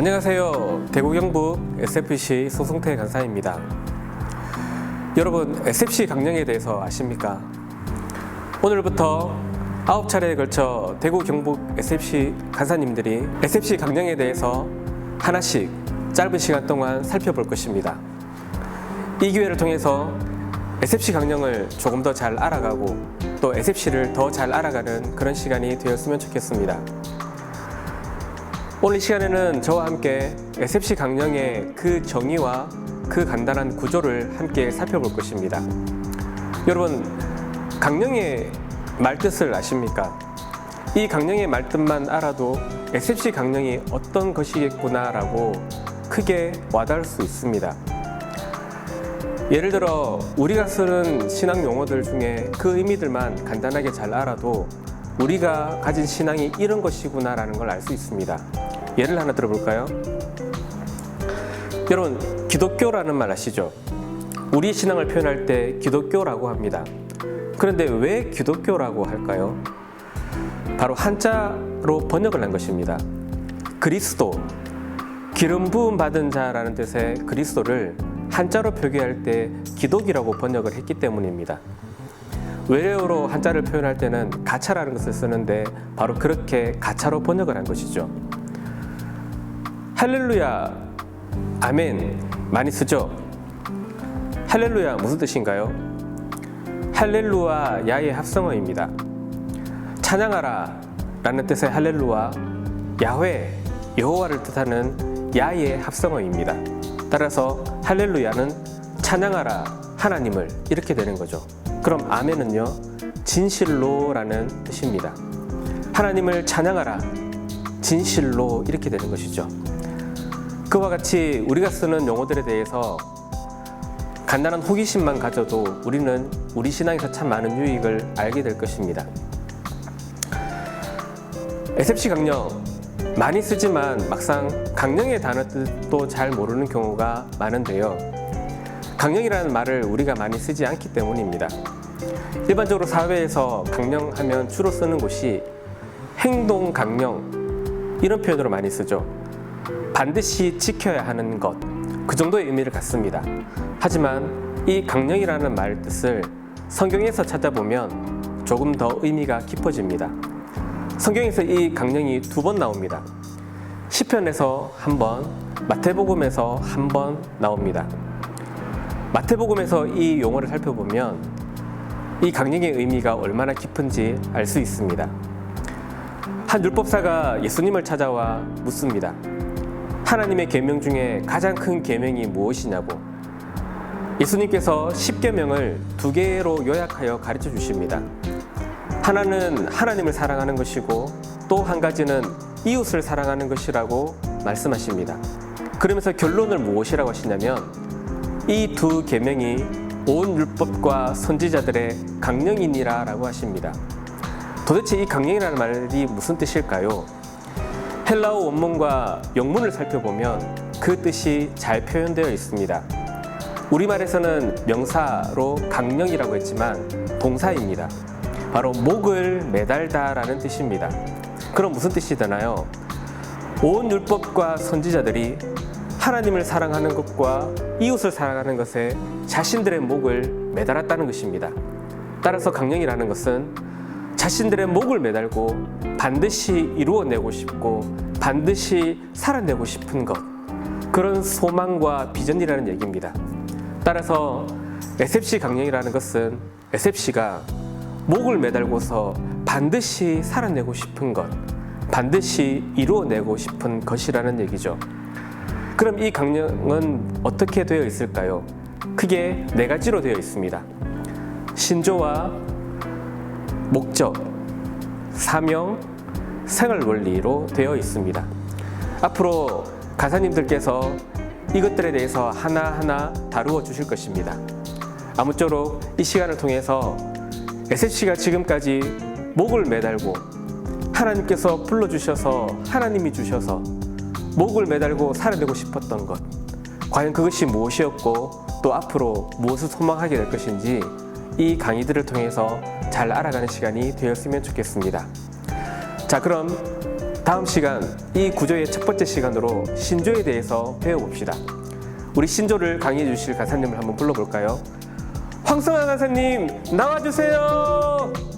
안녕하세요. 대구 경북 SFC 소송태 간사입니다. 여러분, SFC 강령에 대해서 아십니까? 오늘부터 아홉 차례에 걸쳐 대구 경북 SFC 간사님들이 SFC 강령에 대해서 하나씩 짧은 시간 동안 살펴볼 것입니다. 이 기회를 통해서 SFC 강령을 조금 더 잘 알아가고 또 SFC를 더 잘 알아가는 그런 시간이 되었으면 좋겠습니다. 오늘 이 시간에는 저와 함께 SFC 강령의 그 정의와 그 간단한 구조를 함께 살펴볼 것입니다. 여러분, 강령의 말뜻을 아십니까? 이 강령의 말뜻만 알아도 SFC 강령이 어떤 것이겠구나라고 크게 와닿을 수 있습니다. 예를 들어 우리가 쓰는 신앙 용어들 중에 그 의미들만 간단하게 잘 알아도 우리가 가진 신앙이 이런 것이구나라는 걸 알 수 있습니다. 예를 하나 들어볼까요? 여러분, 기독교라는 말 아시죠? 우리 신앙을 표현할 때 기독교라고 합니다. 그런데 왜 기독교라고 할까요? 바로 한자로 번역을 한 것입니다. 그리스도, 기름 부음 받은 자라는 뜻의 그리스도를 한자로 표기할 때 기독이라고 번역을 했기 때문입니다. 외래어로 한자를 표현할 때는 가차라는 것을 쓰는데 바로 그렇게 가차로 번역을 한 것이죠. 할렐루야, 아멘 많이 쓰죠. 할렐루야 무슨 뜻인가요? 할렐루와 야의 합성어입니다. 찬양하라 라는 뜻의 할렐루와 야훼, 여호와를 뜻하는 야의 합성어입니다. 따라서 할렐루야는 찬양하라 하나님을 이렇게 되는 거죠. 그럼 아멘은요 진실로라는 뜻입니다. 하나님을 찬양하라 진실로 이렇게 되는 것이죠. 그와 같이 우리가 쓰는 용어들에 대해서 간단한 호기심만 가져도 우리는 우리 신앙에서 참 많은 유익을 알게 될 것입니다. SFC 강령 많이 쓰지만 막상 강령의 단어 뜻도 잘 모르는 경우가 많은데요. 강령이라는 말을 우리가 많이 쓰지 않기 때문입니다. 일반적으로 사회에서 강령하면 주로 쓰는 곳이 행동 강령 이런 표현으로 많이 쓰죠. 반드시 지켜야 하는 것. 그 정도의 의미를 갖습니다. 하지만 이 강령이라는 말 뜻을 성경에서 찾아보면 조금 더 의미가 깊어집니다. 성경에서 이 강령이 두 번 나옵니다. 시편에서 한 번, 마태복음에서 한 번 나옵니다. 마태복음에서 이 용어를 살펴보면 이 강령의 의미가 얼마나 깊은지 알 수 있습니다. 한 율법사가 예수님을 찾아와 묻습니다. 하나님의 계명 중에 가장 큰 계명이 무엇이냐고. 예수님께서 10계명을 두 개로 요약하여 가르쳐 주십니다. 하나는 하나님을 사랑하는 것이고 또 한 가지는 이웃을 사랑하는 것이라고 말씀하십니다. 그러면서 결론을 무엇이라고 하시냐면 이 두 계명이 온 율법과 선지자들의 강령이니라라고 하십니다. 도대체 이 강령이라는 말이 무슨 뜻일까요? 헬라어 원문과 영문을 살펴보면 그 뜻이 잘 표현되어 있습니다. 우리말에서는 명사로 강령이라고 했지만 동사입니다. 바로 목을 매달다라는 뜻입니다. 그럼 무슨 뜻이 되나요? 온 율법과 선지자들이 하나님을 사랑하는 것과 이웃을 사랑하는 것에 자신들의 목을 매달았다는 것입니다. 따라서 강령이라는 것은 자신들의 목을 매달고 반드시 이루어내고 싶고 반드시 살아내고 싶은 것 그런 소망과 비전이라는 얘기입니다. 따라서 SFC 강령이라는 것은 SFC가 목을 매달고서 반드시 살아내고 싶은 것, 반드시 이루어내고 싶은 것이라는 얘기죠. 그럼 이 강령은 어떻게 되어 있을까요? 크게 네 가지로 되어 있습니다. 신조와 목적, 사명, 생활 원리로 되어 있습니다. 앞으로 가사님들께서 이것들에 대해서 하나하나 다루어 주실 것입니다. 아무쪼록 이 시간을 통해서 SFC가 지금까지 목을 매달고 하나님께서 불러주셔서 하나님이 주셔서 목을 매달고 살아내고 싶었던 것 과연 그것이 무엇이었고 또 앞으로 무엇을 소망하게 될 것인지 이 강의들을 통해서 잘 알아가는 시간이 되었으면 좋겠습니다. 자, 그럼 다음 시간 이 구조의 첫 번째 시간으로 신조에 대해서 배워봅시다. 우리 신조를 강의해 주실 가사님을 한번 불러볼까요? 황성아 가사님 나와주세요.